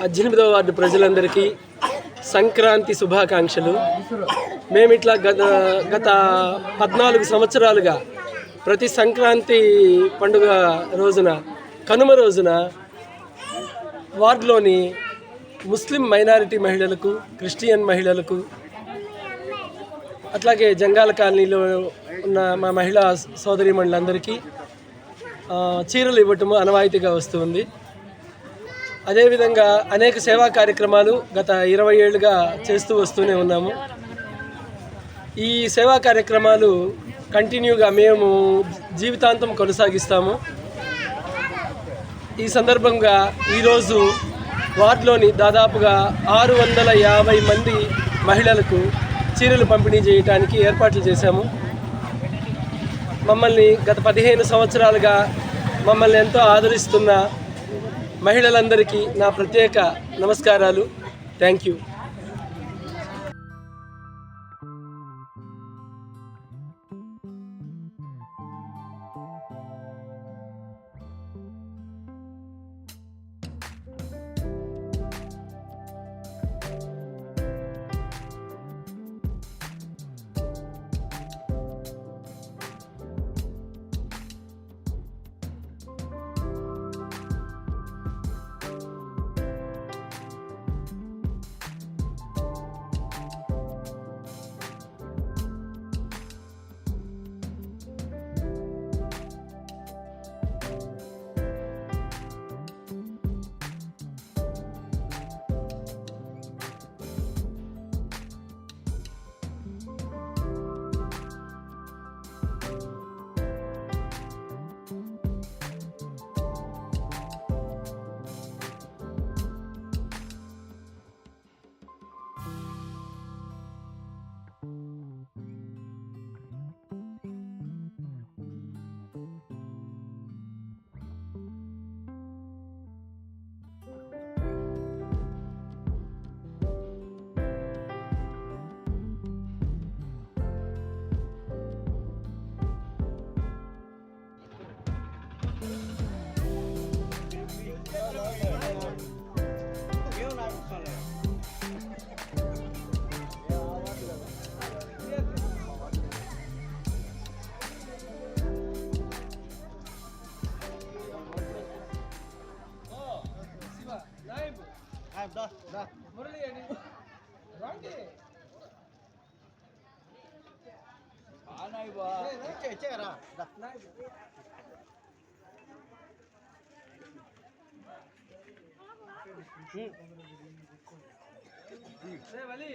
పద్దెనిమిదవ వార్డు ప్రజలందరికీ సంక్రాంతి శుభాకాంక్షలు. మేము ఇట్లా గత గత పద్నాలుగు సంవత్సరాలుగా ప్రతి సంక్రాంతి పండుగ రోజున కనుమ రోజున వార్డులోని ముస్లిం మైనారిటీ మహిళలకు క్రిస్టియన్ మహిళలకు అట్లాగే జంగాల కాలనీలో ఉన్న మా మహిళా సోదరి మండలందరికీ చీరలు ఇవ్వటము అనవాయితీగా వస్తుంది. అదేవిధంగా అనేక సేవా కార్యక్రమాలు గత ఇరవై ఏళ్ళుగా చేస్తూ వస్తూనే ఉన్నాము. ఈ సేవా కార్యక్రమాలు కంటిన్యూగా మేము జీవితాంతం కొనసాగిస్తాము. ఈ సందర్భంగా ఈరోజు వార్డులోని దాదాపుగా ఆరు వందల యాభై మంది మహిళలకు చీరలు పంపిణీ చేయడానికి ఏర్పాట్లు చేశాము. మమ్మల్ని గత పదిహేను సంవత్సరాలుగా మమ్మల్ని ఎంతో ఆదరిస్తున్న మహిళలందరికీ నా ప్రత్యేక నమస్కారాలు. Thank you. మురళి ఇచ్చే ఇచ్చేయరా వలి.